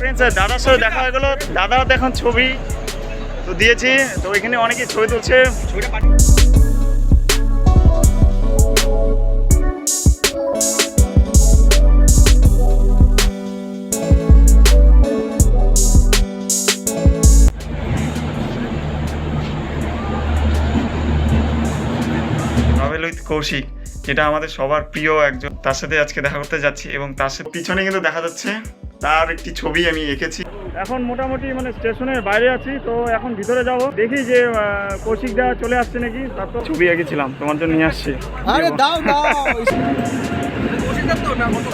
Friends দাদার সাথে দেখা হয়ে গেলো। দাদার তো ছবি তো দিয়েছি, তো এখানে অনেকে ছবি তুলছে। ছবিটা পাঠিয়ে কৌশিক যেটা আমাদের সবার প্রিয় একজন। তার সাথে আজকে দেখা করতে যাচ্ছি এবং তার সাথে পিছনে কিন্তু দেখা যাচ্ছে। তার একটি ছবি আমি এঁকেছি। এখন মোটামুটি মানে স্টেশনের বাইরে আছি তো এখন ভিতরে যাব। দেখি যে আহ, কৌশিক দা চলে আসছে নাকি? তারপর ছবি এঁকেছিলাম তোমার জন্য নিয়ে আসছি। আরে দাও দাও।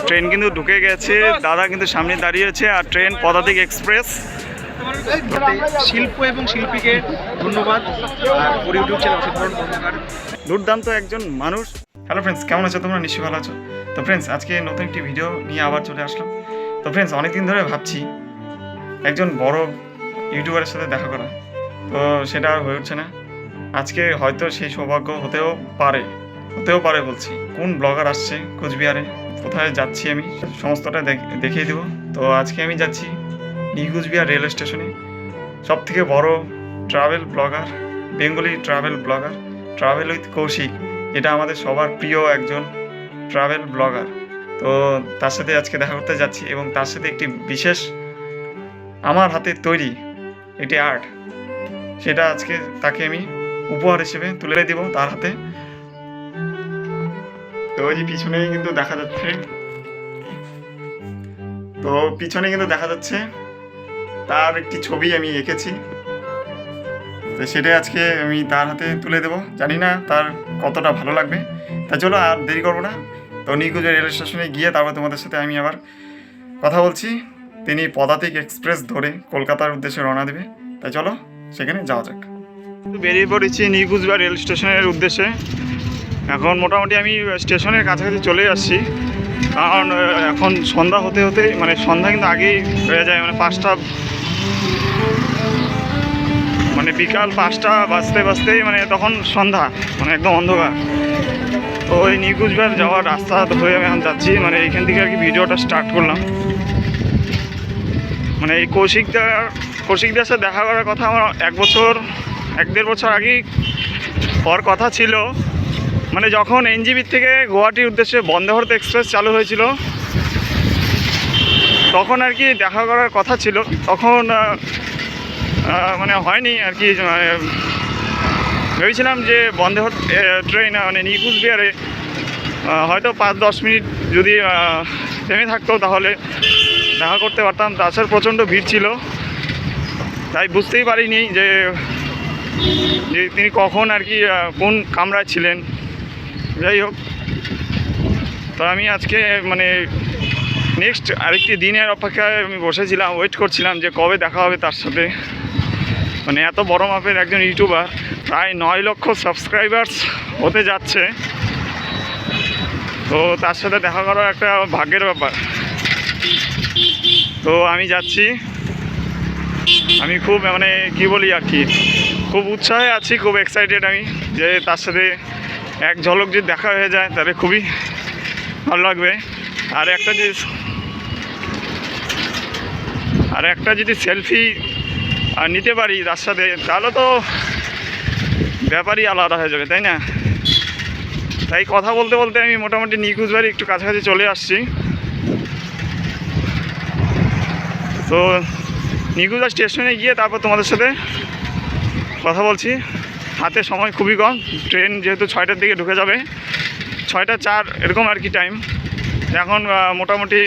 ট্রেন কিন্তু ঢুকে গেছে দাদা কিন্তু সামনে দাঁড়িয়েছে আর ট্রেন পদাতিক এক্সপ্রেস। শিল্প এবং শিল্পীকে ধন্যবাদ আর পরে ইউটিউব চ্যানেল অসাধারণ দুর্দান্ত একজন মানুষ। হ্যালো ফ্রেন্ডস কেমন আছো তোমরা? নিশ্চয়ই ভালো আছো। তো ফ্রেন্ডস আজকে নতুন একটি ভিডিও নিয়ে আবার চলে আসলাম। তো ফ্রেন্ডস অনেকদিন ধরে ভাবছি একজন বড় ইউটিউবারের সাথে দেখা করা। তো সেটা আর হয়ে উঠছে না। আজকে হয়তো সেই সৌভাগ্য হতেও পারে হতেও পারে বলছি। কোন ব্লগার আসছে কোচবিহারে? কোথায় যাচ্ছি আমি? সমস্তটা দেখ- দেখিয়ে দেবো। তো আজকে আমি যাচ্ছি নিউ কুচবিহার রেল স্টেশনে। সব থেকে বড় travel blogger Bengali travel blogger travel with Koushik, এটা আমাদের সবার প্রিয় একজন ট্রাভেল ব্লগার তো তার সাথে আজকে দেখা করতে যাচ্ছি এবং তার সাথে একটি বিশেষ আমার হাতে তৈরি একটি আর্ট সেটা আজকে তাকে আমি উপহার হিসেবে তুলে দেব তার হাতে। তো ওই যে পিছনেই কিন্তু দেখা যাচ্ছে। তো পিছনে কিন্তু দেখা যাচ্ছে তার একটি ছবি আমি এঁকেছি। তো সেটাই আজকে আমি তার হাতে তুলে দেবো। জানি না তার কতটা ভালো লাগবে। তা চলো আর দেরি করব না। তো নিকুঞ্জ রেল স্টেশনে গিয়ে তারপর তোমাদের সাথে আমি আবার কথা বলছি। তিনি পদাতিক এক্সপ্রেস ধরে কলকাতার উদ্দেশ্যে রওনা দেবে। তাই চলো, সেখানে যাওয়া যাক। বেরিয়ে পড়েছি নিকুজবা রেল স্টেশনের উদ্দেশ্যে। এখন মোটামুটি আমি স্টেশনের কাছাকাছি চলে আসছি কারণ এখন সন্ধ্যা হতে হতে মানে সন্ধ্যা কিন্তু আগেই হয়ে যায় মানে পাঁচটা মানে বিকাল পাঁচটা বাজতে বাজতেই মানে তখন সন্ধ্যা মানে একদম অন্ধকার। তো ওই নিকুচবিহার যাওয়ার রাস্তা ধরে আমি এখন যাচ্ছি। মানে এইখান থেকে আর কি ভিডিওটা স্টার্ট করলাম। মানে এই কৌশিকদার কৌশিকদার সাথে দেখা করার কথা আমার এক বছর, এক দেড় বছর আগেই হওয়ার কথা ছিল। মানে যখন এনজিবির থেকে গুয়াহাটির উদ্দেশ্যে বন্দে ভারত এক্সপ্রেস চালু হয়েছিল, তখন আর কি দেখা করার কথা ছিল। তখন মানে হয়নি আর কি মানে ভেবেছিলাম যে ভারত ট্রেন মানে বিহারে হয়তো পাঁচ দশ মিনিট যদি থেমে থাকতো তাহলে দেখা করতে পারতাম। তাছাড়া প্রচণ্ড ভিড় ছিল। তাই বুঝতেই পারিনি যে যে তিনি কখন আর কি কোন কামরায় ছিলেন। যাই হোক, তো আমি আজকে মানে নেক্সট আরেকটি দিনের অপেক্ষায় আমি বসেছিলাম ওয়েট করছিলাম যে কবে দেখা হবে তার সাথে। মানে এত বড় মাপের একজন ইউটিউবার, প্রায় নয় লক্ষ সাবস্ক্রাইবার্স হতে যাচ্ছে। তো তার সাথে দেখা করার একটা ভাগ্যের ব্যাপার। তো আমি যাচ্ছি। আমি খুব মানে কি বলি আর কি, খুব উৎসাহে আছি, খুব এক্সাইটেড আমি যে তার সাথে এক ঝলক যদি দেখা হয়ে যায়, তাহলে খুবই ভালো লাগবে। আর একটা যে আর একটা যদি সেলফি আর নিতে পারি সাথে তাহলে তো ব্যাপারই আলাদা হয়ে যাবে, তাই না? তাই কথা বলতে বলতে আমি মোটামুটি নিকুজ বাড়ি একটু কাছাকাছি চলে আসছি। তো নিকুজা স্টেশনে গিয়ে তারপর তোমাদের সাথে কথা বলছি। হাতে সময় খুবই কম, ট্রেন যেহেতু ছয়টার দিকে ঢুকে যাবে। ছয়টা চার এরকম আর কি টাইম এখন মোটামুটি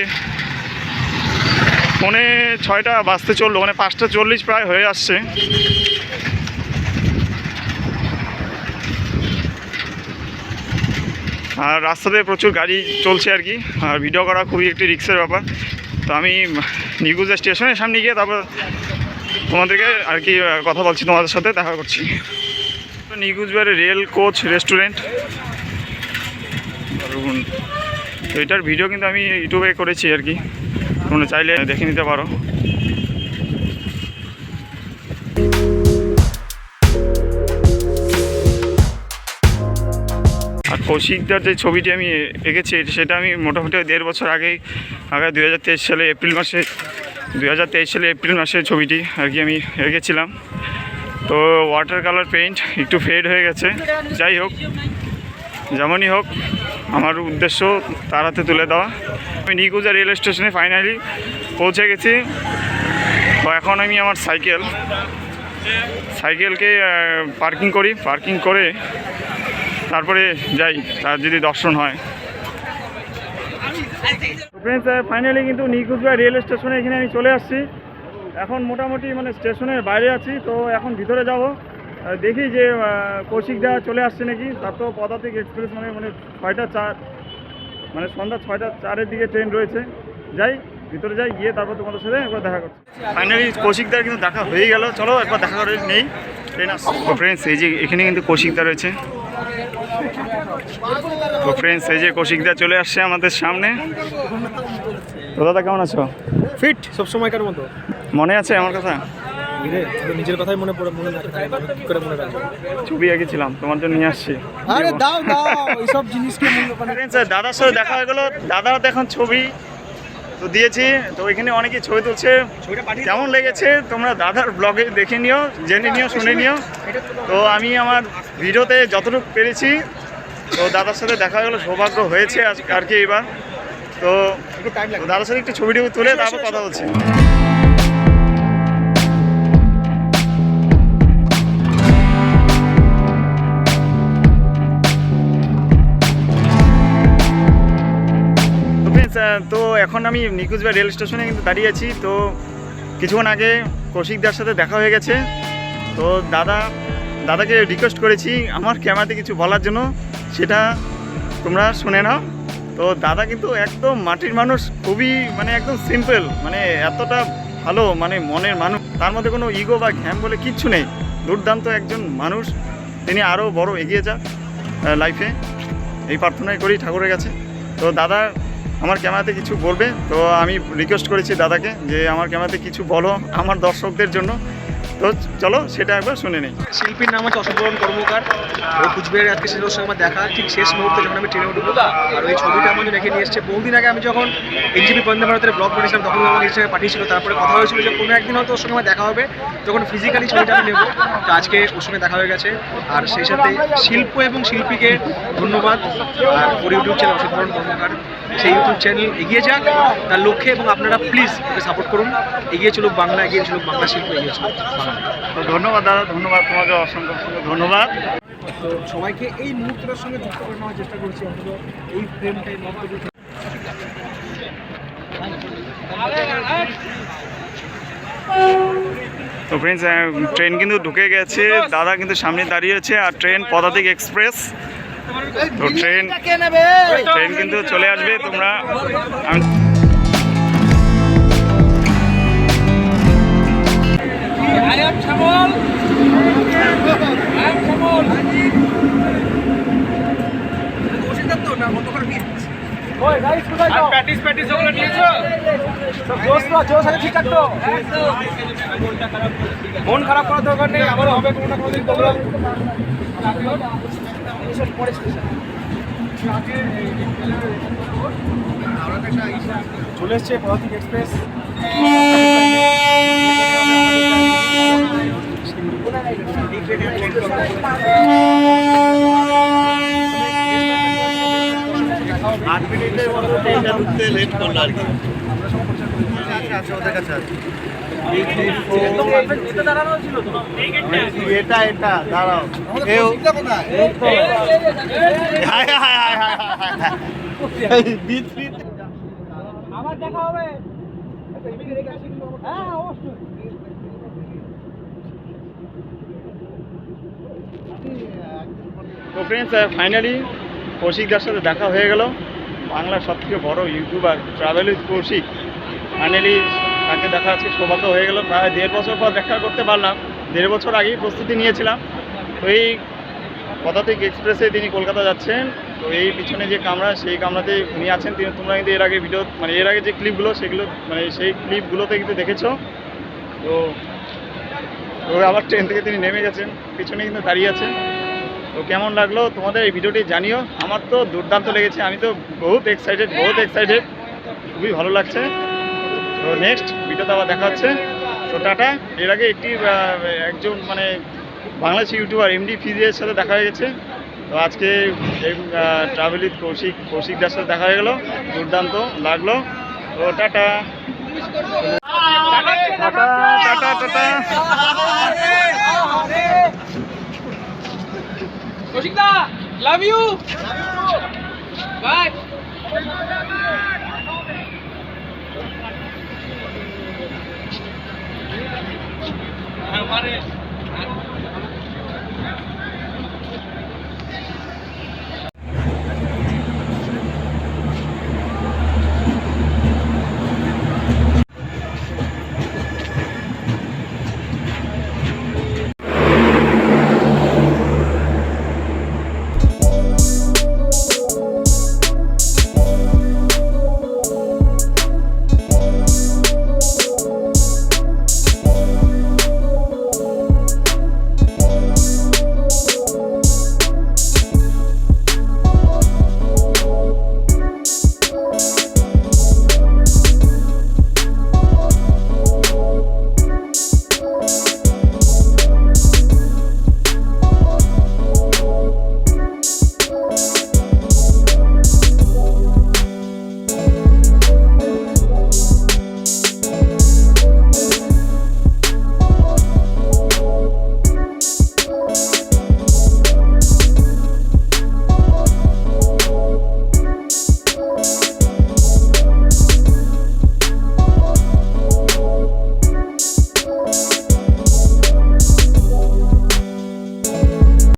পৌনে ছয়টা বাজতে চলল মানে পাঁচটা চল্লিশ প্রায় হয়ে আসছে। আর রাস্তাতে প্রচুর গাড়ি চলছে আর কি, আর ভিডিও করা খুবই একটি রিক্সের ব্যাপার। তো আমি নিগুজা স্টেশনের সামনে গিয়ে তারপর তোমাদেরকে আর কি কথা বলছি তোমাদের সাথে, দেখা করছি। নিগুজবারে রেল কোচ রেস্টুরেন্ট। তো এটার ভিডিও কিন্তু আমি ইউটিউবে করেছি আর কি। তোমরা চাইলে দেখে নিতে পারো। আর কৌশিকদার যে ছবিটি আমি এঁকেছি সেটা আমি মোটামুটি দেড় বছর আগেই, আগে দু হাজার তেইশ সালে এপ্রিল মাসে দু হাজার তেইশ সালে এপ্রিল মাসের ছবিটি আর কি আমি এঁকেছিলাম। তো ওয়াটার কালার পেইন্ট একটু ফেড হয়ে গেছে। যাই হোক, যেমনই হোক আমার উদ্দেশ্য তার হাতে তুলে দেওয়া। আমি নিকুজা রেল স্টেশনে ফাইনালি পৌঁছে গেছি। তো এখন আমি আমার সাইকেল। সাইকেলকে পার্কিং করি। পার্কিং করে তারপরে যাই। তার যদি দর্শন হয়। ফাইনালি কিন্তু নিকুজবা রেল স্টেশনে এখানে আমি চলে আসছি। এখন মোটামুটি মানে স্টেশনের বাইরে আছি। তো এখন ভিতরে যাব। দেখি যে আহ, কৌশিকদা চলে আসছে নাকি? তার তো পদাতিক এক্সপ্রেস মানে মানে ছয়টা চার মানে সন্ধ্যা ছয়টা চারের দিকে ট্রেন রয়েছে। যাই ভিতরে যাই গিয়ে তারপর তোমাদের সাথে একবার দেখা করছি। ফাইনালি কৌশিকদার কিন্তু দেখা হয়ে গেল। চলো একবার দেখা করে নেই। ট্রেন আসছে। ফ্রেন্ডস এই যে এখানে কিন্তু কৌশিকদা রয়েছে। তো ফ্রেন্ডস এই যে কৌশিকদা চলে আসছে আমাদের সামনে। তো দাদা কেমন আছো? ফিট সবসময়কার মতো। মনে আছে আমার কথা? রে তোর নিজের কথাই মনে পড়ে মনে থাকে কি করে মনে রাখব? ছবি এঁকেছিলাম তোমার জন্য নিয়ে আসছি। আরে দাও দাও এইসব জিনিসকে মানে দাদার সাথে দেখা হয়ে গেলো দাদা এখন ছবি তো দিয়েছি তো এখানে অনেকেই ছবি তুলছে। কেমন লেগেছে তোমরা দাদার ব্লগে দেখে নিও জেনে নিও শুনে নিও। তো আমি আমার ভিডিওতে যতটুকু পেরেছি তো দাদার সাথে দেখা গেলো সৌভাগ্য হয়েছে আজ- আর কি এবার তো দাদার সাথে একটু ছবি টবি তুলে তারপর কথা বলছি। আহ, তো এখন আমি নিকুজবা রেল স্টেশনে কিন্তু দাঁড়িয়ে আছি। তো কিছুক্ষণ আগে কৌশিকদার সাথে দেখা হয়ে গেছে। তো দাদা দাদাকে রিকোয়েস্ট করেছি আমার ক্যামেরাতে কিছু বলার জন্য। সেটা তোমরা শুনে নাও। তো দাদা কিন্তু একদম মাটির মানুষ খুবই মানে একদম সিম্পল মানে এতটা ভালো মানে মনের মানুষ। তার মধ্যে কোনো ইগো বা ঘ্যাম বলে কিচ্ছু নেই। দুর্দান্ত একজন মানুষ। তিনি আরও বড় এগিয়ে যাক লাইফে এই প্রার্থনাই করি ঠাকুরের কাছে। তো দাদা আমার ক্যামেরাতে কিছু বলবে। তো আমি রিকোয়েস্ট করেছি দাদাকে যে আমার ক্যামেরাতে কিছু বলো আমার দর্শকদের জন্য। তো চলো সেটা একবার শুনে নেই। শিল্পীর নাম হচ্ছে অশোকবরণ কর্মকার। ও কুচবিহারে আজকে ছিল ওর আমার দেখা। ঠিক শেষ মুহূর্তে যখন আমি ট্রেনে উঠবো, আর ওই ছবিটা আমার রেখে নিয়ে এসছে। বহুদিন আগে আমি যখন এনজিপি বন্দে ভারতের ব্লগ করেছিলাম, তখন আমাকে ইনস্টাগ্রামে পাঠিয়েছিল। তারপরে কথা হয়েছিল যে কোনো একদিন হয়তো ওর সঙ্গে আমার দেখা হবে। যখন ফিজিক্যালি ছবিটা আমি নেব। তো আজকে ওর সঙ্গে দেখা হয়ে গেছে। আর সেই সাথে শিল্প এবং শিল্পীকে ধন্যবাদ। আর ওর ইউটিউব চ্যানেল অশোকবরণ কর্মকার। সেই ইউটিউব চ্যানেল এগিয়ে যাক। তার লক্ষ্যে এবং আপনারা প্লিজ ওকে সাপোর্ট করুন। এগিয়ে চলুক বাংলা এগিয়ে চলুক বাংলা শিল্প এগিয়ে চলুক তো ধন্যবাদ দাদা ধন্যবাদ তোমাকে অসংখ্য অসংখ্য ধন্যবাদ। তো সবাইকে এই মুহূর্তটার সঙ্গে যুক্ত করে নেওয়ার চেষ্টা করছি অন্তত এই ফ্রেমটাই তো ফ্রেন্ডস ট্রেন কিন্তু ঢুকে গেছে। দাদা কিন্তু সামনে দাঁড়িয়েছে আর ট্রেন পদাতিক এক্সপ্রেস তো ট্রেন ট্রেন কিন্তু চলে আসবে, তোমরা আমি মন খারাপ করার দরকার নেই, আবারও হবে কোনো না কোনো দিন চলে এসছে পদাতিক এক্সপ্রেস। আট মিনিটের মতো ট্রেনটা ঢুকতে লেট করল আর কি। আছে ওদের কাছে আছে এটা এটা দাঁড়াও। এও হায় তো ফ্রেন্ডস ফাইনালি কৌশিকদার সাথে দেখা হয়ে গেল। বাংলার সব থেকে বড় YouTuber travel with Koushik. Finally তাকে দেখা আজকে সৌভাগ্য হয়ে গেল। প্রায় দেড় বছর পর দেখা করতে পারলাম। দেড় বছর আগেই প্রস্তুতি নিয়েছিলাম। তো এই পদাতিক এক্সপ্রেসে তিনি কলকাতা যাচ্ছেন। তো এই পিছনে যে কামরা, সেই কামরাতে উনি আছেন। তিনি তোমরা কিন্তু এর আগে ভিডিও মানে এর আগে যে ক্লিপগুলো, সেগুলো মানে সেই ক্লিপগুলোতে কিন্তু দেখেছ। তো তো আবার ট্রেন থেকে তিনি নেমে গেছেন। পিছনে কিন্তু দাঁড়িয়ে আছে তো কেমন লাগল? তোমাদের এই ভিডিওটি জানিও। আমার তো দুর্দান্ত লেগেছে। আমি তো বহুত এক্সাইটেড বহুত এক্সাইটেড খুবই ভালো লাগছে। তো নেক্সট ভিডিওতে আবার দেখা হচ্ছে। তো টাটা এর আগে একটি একজন মানে বাংলাদেশি ইউটিউবার এমডি ফিজিয়ের সাথে দেখা হয়ে গেছে। তো আজকে ট্রাভেল উইথ কৌশিক কৌশিকদার সাথে দেখা হয়ে গেলো। দুর্দান্ত লাগল। তো টাটা টাটা টাটা টাটা কৌশিকদা লাভ ইউ বাই মানে